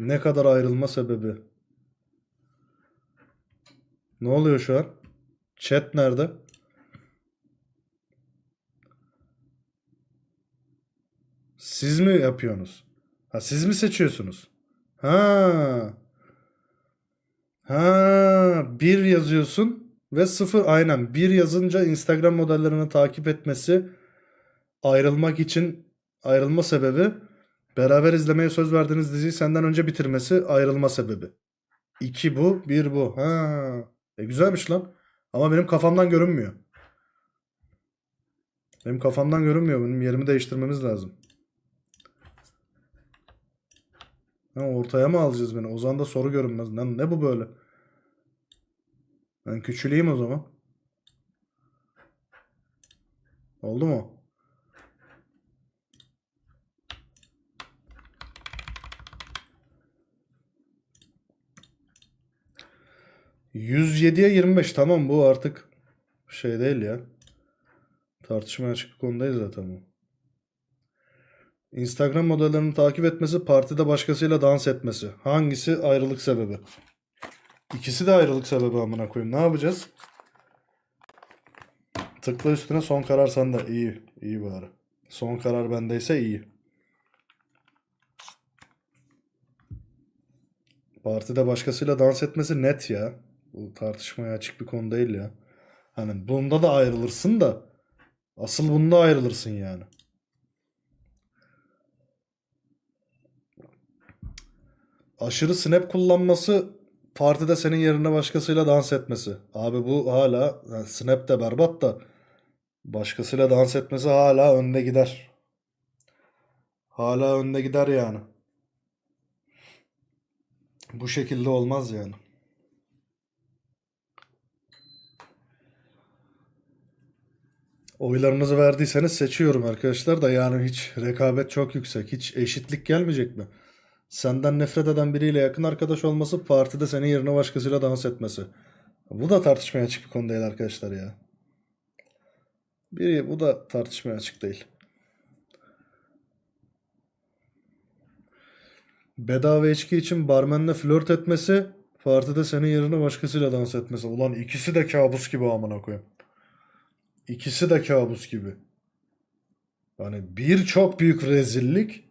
Ne kadar ayrılma sebebi? Ne oluyor şu an? Chat nerede? Siz mi yapıyorsunuz? Ha siz mi seçiyorsunuz? Ha. Ha, bir yazıyorsun ve sıfır aynen. Bir yazınca Instagram modellerini takip etmesi ayrılmak için ayrılma sebebi beraber izlemeye söz verdiğiniz diziyi senden önce bitirmesi ayrılma sebebi. İki bu, bir bu. Ha. E güzelmiş lan. Ama benim kafamdan görünmüyor. Benim kafamdan görünmüyor. Benim yerimi değiştirmemiz lazım. Ha, ortaya mı alacağız beni? O zaman da soru görünmez. Lan ne bu böyle? Ben küçüleyim o zaman. Oldu mu? %107'ye 25 tamam bu artık şey değil ya. Tartışmaya açık bir konu değil zaten bu. Instagram modellerini takip etmesi, partide başkasıyla dans etmesi. Hangisi ayrılık sebebi? İkisi de ayrılık sebebi amına koyayım. Ne yapacağız? Tıkla üstüne son karar sende. İyi. iyi bari. Son karar bendeyse iyi. Partide başkasıyla dans etmesi net ya. Bu tartışmaya açık bir konu değil ya. Hani bunda da ayrılırsın da asıl bunda ayrılırsın yani. Aşırı snap kullanması partide senin yerine başkasıyla dans etmesi. Abi bu hala yani snap de berbat da başkasıyla dans etmesi hala önde gider. Hala önde gider yani. Bu şekilde olmaz yani. Oylarınızı verdiyseniz seçiyorum arkadaşlar da yani hiç rekabet çok yüksek. Hiç eşitlik gelmeyecek mi? Senden nefret eden biriyle yakın arkadaş olması partide senin yerine başkasıyla dans etmesi. Bu da tartışmaya açık bir konu değil arkadaşlar ya. Biri bu da tartışmaya açık değil. Bedava içki için barmenle flört etmesi, partide senin yerine başkasıyla dans etmesi. Ulan ikisi de kabus gibi amına koyayım. İkisi de kabus gibi. Yani bir çok büyük rezillik,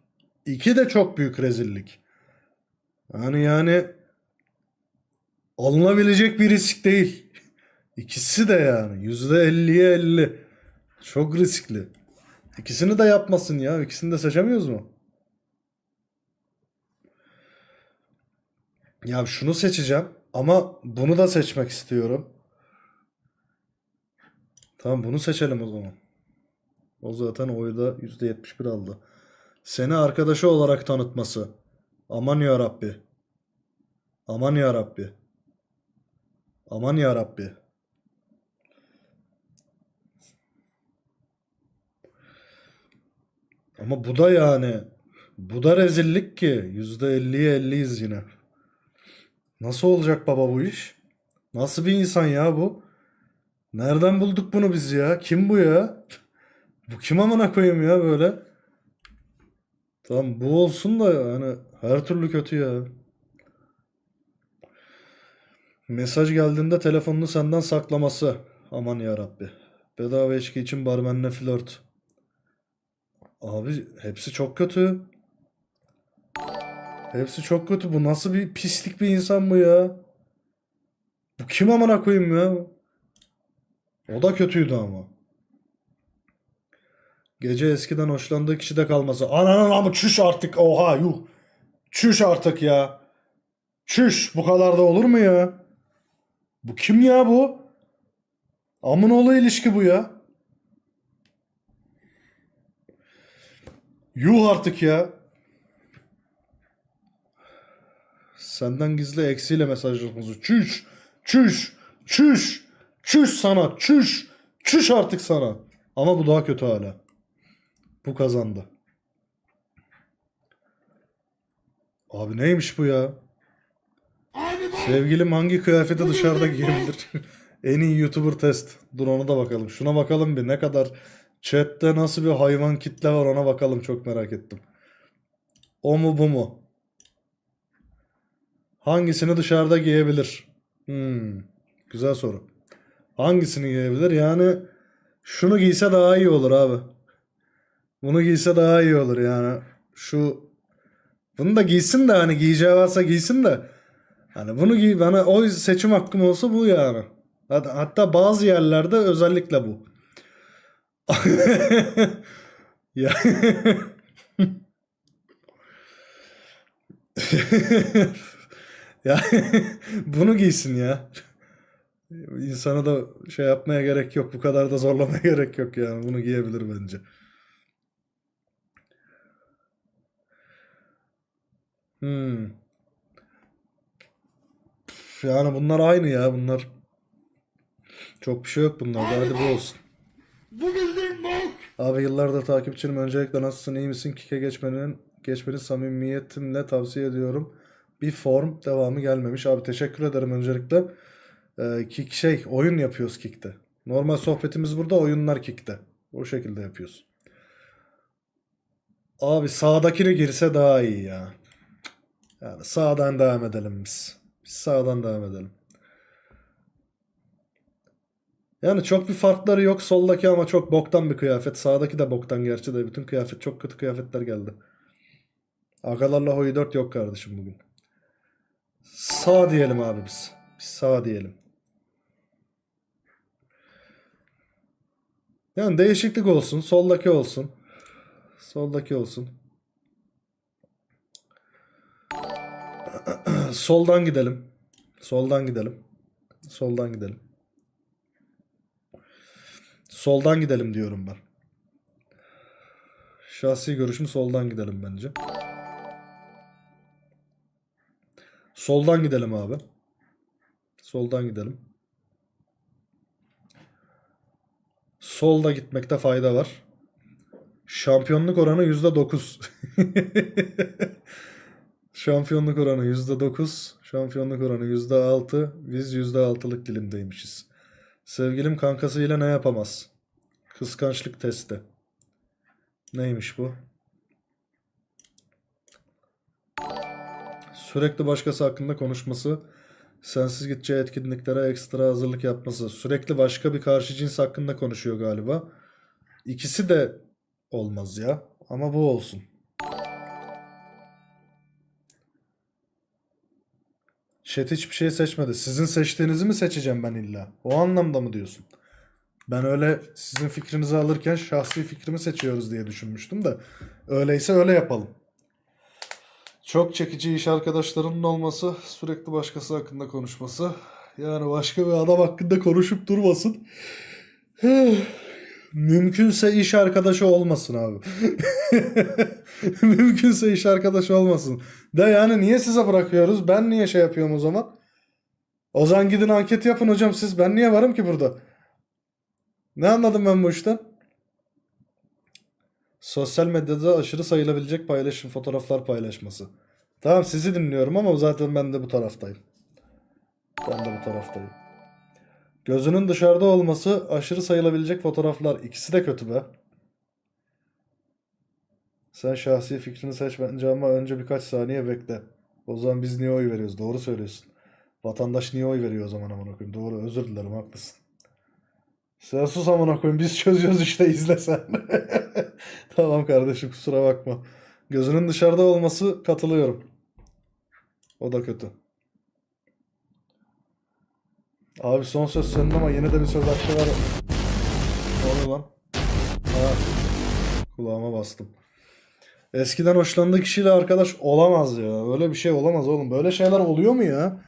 iki de çok büyük rezillik. Yani yani alınabilecek bir risk değil. İkisi de yani yüzde elliye elli. Çok riskli. İkisini de yapmasın ya. İkisini de seçemiyoruz mu? Ya şunu seçeceğim ama bunu da seçmek istiyorum. Tamam bunu seçelim o zaman. O zaten oyda %71 aldı. Seni arkadaşı olarak tanıtması. Aman ya Rabbi. Aman ya Rabbi. Aman ya Rabbi. Ama bu da yani bu da rezillik ki %50'ye 50'yiz yine. Nasıl olacak baba bu iş? Nasıl bir insan ya bu? Nereden bulduk bunu biz ya? Kim bu ya? Bu kim amına koyayım ya böyle? Tamam bu olsun da yani her türlü kötü ya. Mesaj geldiğinde telefonunu senden saklaması. Aman ya Rabbi. Bedava içki için barmenle flört. Abi hepsi çok kötü. Hepsi çok kötü. Bu nasıl bir pislik bir insan bu ya? Bu kim amına koyayım ya? O da kötüydü ama. Gece eskiden hoşlandığı kişide kalması. Ananın amı çüş artık. Oha yuh. Çüş artık ya. Çüş. Bu kadar da olur mu ya? Bu kim ya bu? Amın oğlu ilişki bu ya. Yuh artık ya. Senden gizli eksiyle mesajlarımızı. Çüş. Çüş. Çüş. Çüş sana. Çüş. Çüş artık sana. Ama bu daha kötü hala. Bu kazandı. Abi neymiş bu ya? Sevgilim hangi kıyafeti dışarıda giyebilir? en iyi YouTuber test. Dur ona da bakalım. Şuna bakalım bir ne kadar chatte nasıl bir hayvan kitle var ona bakalım çok merak ettim. O mu bu mu? Hangisini dışarıda giyebilir? Hmm, güzel soru. Hangisini giyebilir? Yani şunu giyse daha iyi olur abi. Bunu giyse daha iyi olur yani. Şu bunu da giysin de hani giyeceği varsa giysin de hani bunu giy bana o seçim hakkım olsa bu yani. Hatta, bazı yerlerde özellikle bu. ya ya bunu giysin ya. İnsanı da şey yapmaya gerek yok. Bu kadar da zorlamaya gerek yok yani. Bunu giyebilir bence. Hmm. Yani bunlar aynı ya. Bunlar çok bir şey yok bunlarda. Hadi bu olsun. Bu bildiğin bok. Abi yıllardır takipçinim. Öncelikle nasılsın, iyi misin? Kike geçmenin, geçmeni samimiyetimle tavsiye ediyorum. Bir form devamı gelmemiş. Abi teşekkür ederim öncelikle. Ee, Kik şey, oyun yapıyoruz Kik'te. Normal sohbetimiz burada, oyunlar Kik'te. O şekilde yapıyoruz. Abi sağdakini girse daha iyi ya. Yani sağdan devam edelim biz. Biz sağdan devam edelim. Yani çok bir farkları yok soldaki ama çok boktan bir kıyafet. Sağdaki de boktan gerçi de bütün kıyafet çok kötü kıyafetler geldi. Agalarla Hoyi 4 yok kardeşim bugün. Sağ diyelim abi biz. Biz sağ diyelim. Yani değişiklik olsun. Soldaki olsun. Soldaki olsun. Soldan gidelim. Soldan gidelim. Soldan gidelim. Soldan gidelim diyorum ben. Şahsi görüşüm soldan gidelim bence. Soldan gidelim abi. Soldan gidelim. Solda gitmekte fayda var. Şampiyonluk oranı %9. Şampiyonluk oranı %9. Şampiyonluk oranı %6. Biz %6'lık dilimdeymişiz. Sevgilim kankasıyla ne yapamaz? Kıskançlık testi. Neymiş bu? Sürekli başkası hakkında konuşması, sensiz gideceği etkinliklere ekstra hazırlık yapması. Sürekli başka bir karşı cins hakkında konuşuyor galiba. İkisi de olmaz ya. Ama bu olsun. Chat hiçbir şey seçmedi. Sizin seçtiğinizi mi seçeceğim ben illa? O anlamda mı diyorsun? Ben öyle sizin fikrinizi alırken şahsi fikrimi seçiyoruz diye düşünmüştüm de. Öyleyse öyle yapalım. Çok çekici iş arkadaşlarının olması, sürekli başkası hakkında konuşması. Yani başka bir adam hakkında konuşup durmasın. Mümkünse iş arkadaşı olmasın abi. Mümkünse iş arkadaşı olmasın. De yani niye size bırakıyoruz? Ben niye şey yapıyorum o zaman? O zaman gidin anket yapın hocam siz. Ben niye varım ki burada? Ne anladım ben bu işten? Sosyal medyada aşırı sayılabilecek paylaşım, fotoğraflar paylaşması. Tamam sizi dinliyorum ama zaten ben de bu taraftayım. Ben de bu taraftayım. Gözünün dışarıda olması, aşırı sayılabilecek fotoğraflar. İkisi de kötü be. Sen şahsi fikrini seç bence ama önce birkaç saniye bekle. O zaman biz niye oy veriyoruz? Doğru söylüyorsun. Vatandaş niye oy veriyor o zaman amına koyayım? Doğru özür dilerim haklısın. Sen sus amına koyayım biz çözüyoruz işte izle sen. Tamam kardeşim kusura bakma. Gözünün dışarıda olması katılıyorum. O da kötü. Abi son söz senin ama yine de bir söz hakkı var. Ne oluyor lan? Ha, kulağıma bastım. Eskiden hoşlandığı kişiyle arkadaş olamaz ya. Böyle bir şey olamaz oğlum. Böyle şeyler oluyor mu ya?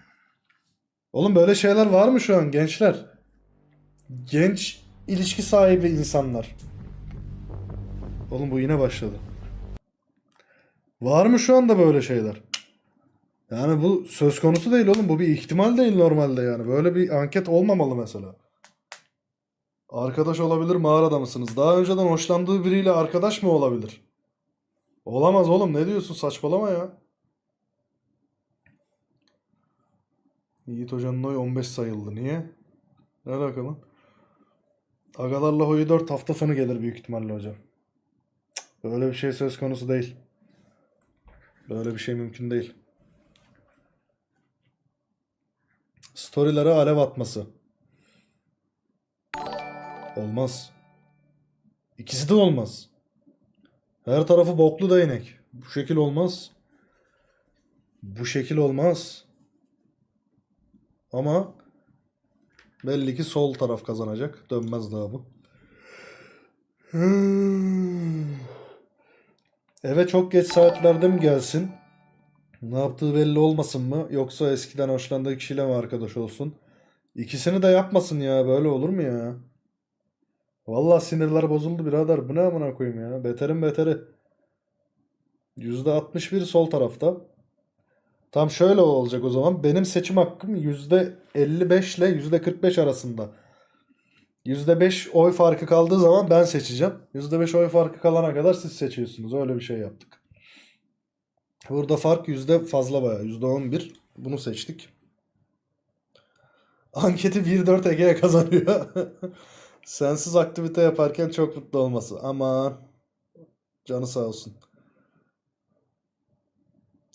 Oğlum böyle şeyler var mı şu an gençler? Genç ilişki sahibi insanlar. Oğlum bu yine başladı. Var mı şu anda böyle şeyler? Yani bu söz konusu değil oğlum. Bu bir ihtimal değil normalde yani. Böyle bir anket olmamalı mesela. Arkadaş olabilir mağarada mısınız? Daha önceden hoşlandığı biriyle arkadaş mı olabilir? Olamaz oğlum. Ne diyorsun? Saçmalama ya. Yiğit Hoca'nın oyu 15 sayıldı. Niye? Ne alakalı? Agalarla Hoyu 4 hafta sonu gelir büyük ihtimalle hocam. Böyle bir şey söz konusu değil. Böyle bir şey mümkün değil. Storylere alev atması. Olmaz. İkisi de olmaz. Her tarafı boklu değnek. Bu şekil olmaz. Bu şekil olmaz. Ama belli ki sol taraf kazanacak. Dönmez daha bu. Eve çok geç saatlerde mi gelsin? Ne yaptığı belli olmasın mı? Yoksa eskiden hoşlandığı kişiyle mi arkadaş olsun? İkisini de yapmasın ya. Böyle olur mu ya? Vallahi sinirler bozuldu birader. Bu ne amına koyayım ya? Beterin beteri. %61 sol tarafta. Tam şöyle olacak o zaman. Benim seçim hakkım %55 ile %45 arasında. %5 oy farkı kaldığı zaman ben seçeceğim. %5 oy farkı kalana kadar siz seçiyorsunuz. Öyle bir şey yaptık. Burada fark yüzde fazla bayağı. %11. Bunu seçtik. Anketi 1-4 Ege'ye kazanıyor. Sensiz aktivite yaparken çok mutlu olması. Aman. Canı sağ olsun.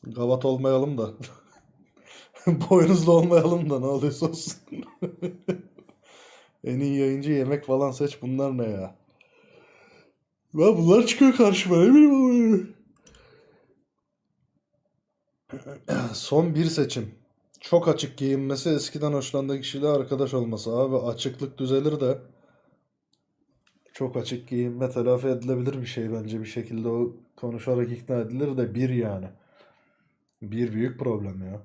Gavat olmayalım da. Boynuzlu olmayalım da ne oluyorsa olsun. En iyi yayıncı yemek falan seç. Bunlar ne ya? Ya bunlar çıkıyor karşıma ne bileyim. Son bir seçim. Çok açık giyinmesi, eskiden hoşlandığı kişiyle arkadaş olması. Abi açıklık düzelir de çok açık giyinme telafi edilebilir bir şey bence bir şekilde o konuşarak ikna edilir de bir yani. Bir büyük problem ya.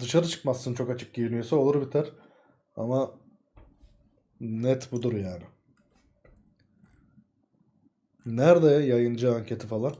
Dışarı çıkmazsın çok açık giyiniyorsa olur biter. Ama net budur yani. Nerede yayıncı anketi falan?